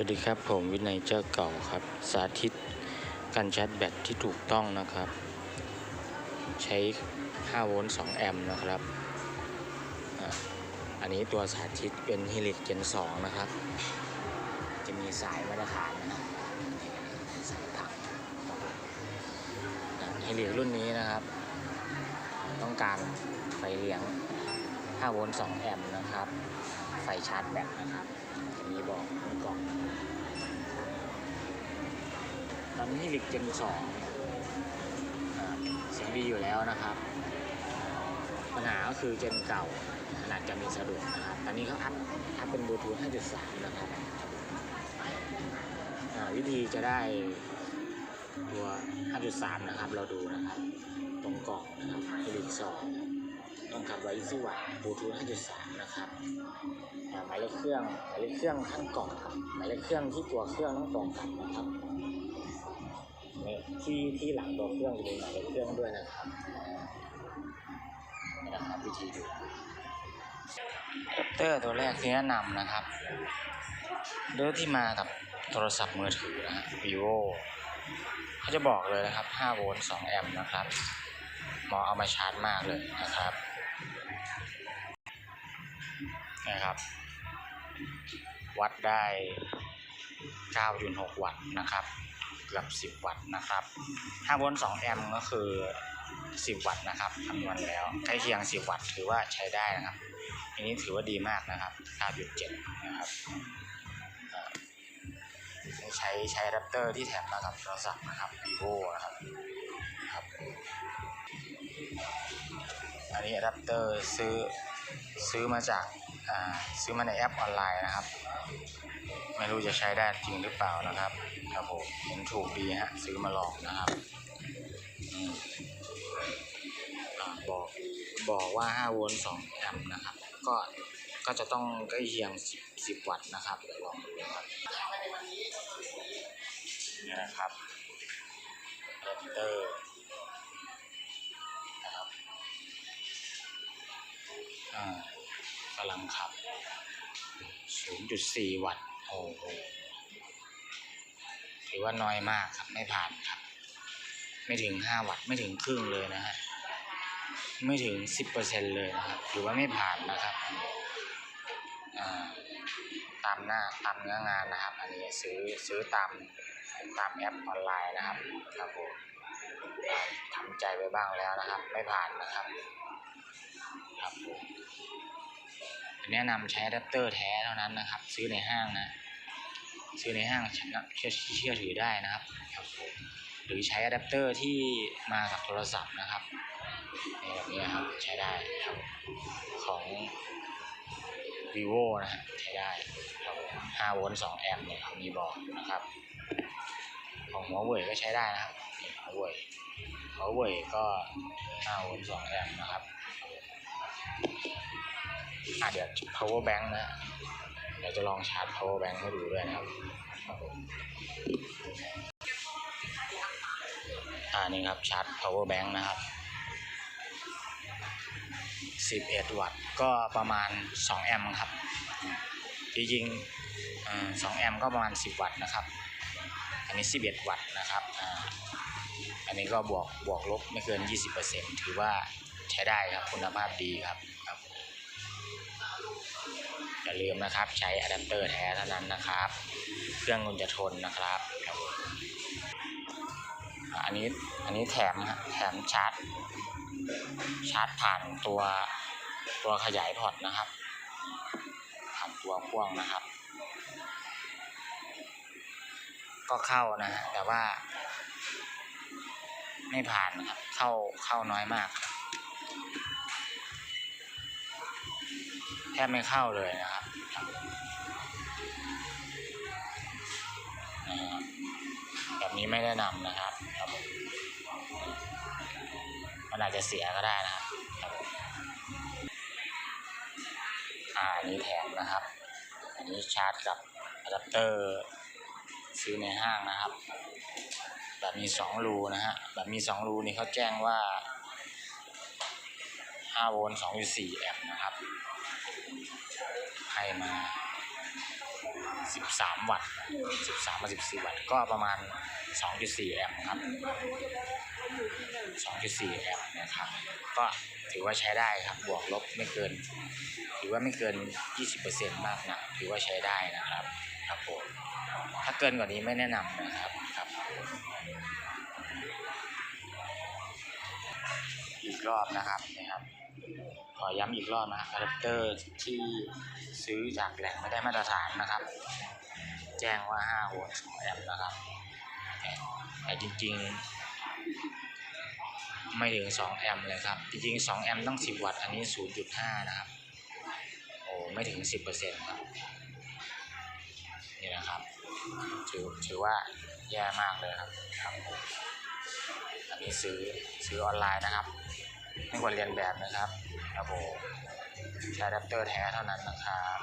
วัสดีครับผมวินัยเจ้าเก่าครับ สาธิตการชาร์จแบตที่ถูกต้องนะครับ ใช้ 5 โวลต์ 2 แอมป์นะครับ อันนี้ตัวสาธิตเป็นฮิลิกเจน2นะครับ จะมีสายมาตรฐานนะสายถักฮิลิกรุ่นนี้นะครับ ต้องการไฟเลี้ยง 5 โวลต์ 2 แอมป์นะครับ ไฟชาร์จแบตนะครับจะมีบอกบนกล่องตอนนี้ลิกเจนสองเสียงดีอยู่แล้วนะครับ ปัญหาก็คือเจนเก่าขนาดจะมีสะดุดนะครับ ตอนนี้เขาอัพอัพเป็นบลูทูธ5.3 นะครับวิธีจะได้ตัว 5.3 นะครับ เราดูนะครับ ตรงกล่องนะครับลิกสอง ต้องทำไว้ที่วัตบลูทูธ5.3 นะครับหมายเลขเครื่องหมายเลขเครื่องข้างกล่องครับหมายเลขเครื่องที่ตัวเครื่องต้องตรงกันนะครับที่ที่หลังตัวเครื่องจะมีหมายเลขเครื่องด้วยนะครับนะครับวิธีดูอะแดปเตอร์ตัวแรกที่แนะนำนะครับเรื่องที่มากับโทรศัพท์มือถือนะฮะ vivo เขาจะบอกเลยนะครับ 5 โวลต์ 2 แอมป์นะครับ เหมาะเอามาชาร์จมากเลยนะครับ นะครับ วัดได้ 9.6 วัตต์นะครับเกือบ10 วัตต์นะครับ5โวลต์2แอมป์ก็คือ 10 วัตต์นะครับคำนวณแล้วใกล้เคียง 10 วัตต์ถือว่าใช้ได้นะครับ อันนี้ถือว่าดีมากนะครับ 9.7 นะครับใช้ใช้อะแดปเตอร์ที่แถมมากับโทรศัพท์นะครับ vivo นะครับครับ อันนี้อะแดปเตอร์ซื้อซื้อมาจาก ซื้อมาในแอปออนไลน์นะครับ ไม่รู้จะใช้ได้จริงหรือเปล่านะครับครับผมเห็นถูกดีฮะซื้อมาลองนะครับอบอกบอกว่า5โวลต์2แอมป์นะครับ ก็ก็จะต้องใกล้เคียง 10 10 วัตต์นะครับเดี๋ยวลองดูนะครับากำลังขับ 0.4 วัตต์ โอ้โห ถือว่าน้อยมากครับไม่ผ่านครับ ไม่ถึง 5 วัตต์ไม่ถึงครึ่งเลยนะฮะ ไม่ถึง 10%เลยนะครับ ถือว่าไม่ผ่านนะครับตามหน้าตามเนื้องานนะครับ อันนี้ซื้อซื้อตามตามแอปออนไลน์นะครับครับผมทำใจไว้บ้างแล้วนะครับ ไม่ผ่านนะครับ ครับผม แนะนำใช้อะแดปเตอร์แท้เท่านั้นนะครับ ซื้อในห้างนะ ซื้อในห้างเชื่อเชื่อถือได้นะครับครับผมหรือใช้อะแดปเตอร์ที่มากับโทรศัพท์นะครับนี่แบบนี้ครับใช้ได้ครับของ vivo นะฮะใช้ได้ครับ5โวลต์2แอมป์เนี่ยมีบอกนะครับ ของหัวเว่ยก็ใช้ได้นะครับหัวเว่ยหัวเว่ยก็5โวลต์2แอมป์นะครับ อะเดี๋ยว power bank นะ เดี๋ยวจะลองชาร์จ power bank ให้ดูด้วยนะครับอ่านี่ครับชาร์จ power bank นะครับ 11 วัตต์ก็ประมาณ 2 แอมป์ครับ จริงๆเอ่อ2แอมป์ก็ประมาณ 10 วัตต์นะครับ อันนี้ 11 วัตต์นะครับ อันนี้ก็บวกบวกลบไม่เกิน 20%ถือว่า ใช้ได้ครับคุณภาพดีครับครับอย่าลืมนะครับใช้อะแดปเตอร์แท้เท่านั้นนะครับ เครื่องคุณจะทนนะครับครับอันนี้อันนี้แถมแถมชาร์จ ชาร์จผ่านตัวตัวขยายพอร์ตนะครับผ่านตัวพ่วงนะครับ ก็เข้านะฮะแต่ว่า ไม่ผ่านครับ เข้าเข้าน้อยมากครับ แทบไม่เข้าเลยนะครับนะครับแบบนี้ไม่แนะนำนะครับครับผมมันอาจจะเสียก็ได้นะครับครับผมอ่าอันนี้แถมนะครับ อันนี้ชาร์จกับอะแดปเตอร์ซื้อในห้างนะครับ แบบมีสองรูนะฮะแบบมีสองรูนี่เขาแจ้งว่า 5โวลต์2.4แอมป์นะครับ ให้มา 13 วัตต์ 13 มา 14 วัตต์ ก็ประมาณ 2.4 แอมป์ครับ 2.4 แอมป์นะครับ ก็ถือว่าใช้ได้ครับ บวกลบไม่เกิน ถือว่าไม่เกิน 20%มากนะถือว่าใช้ได้นะครับ ครับผม ถ้าเกินกว่านี้ไม่แนะนำนะครับ ครับอีกรอบนะครับนะครับ ขอย้ำอีกรอบนะครับอะแดปเตอร์ที่ซื้อจากแหล่งไม่ได้มาตรฐานนะครับ แจ้งว่า5โวลต์2แอมป์นะครับแต่จริงๆ ไม่ถึง 2 แอมป์เลยครับ จริงๆ 2 แอมป์ต้อง 10 วัตต์ อันนี้ 0.5 นะครับ โอ้ไม่ถึง 10%ครับ นี่นะครับ ถือถือว่าแย่มากเลยครับครับ อันนี้ซื้อซื้อออนไลน์นะครับ ไม่ควรเรียนแบบนะครับครับผมใช้อะแดปเตอร์แท้เท่านั้นนะครับ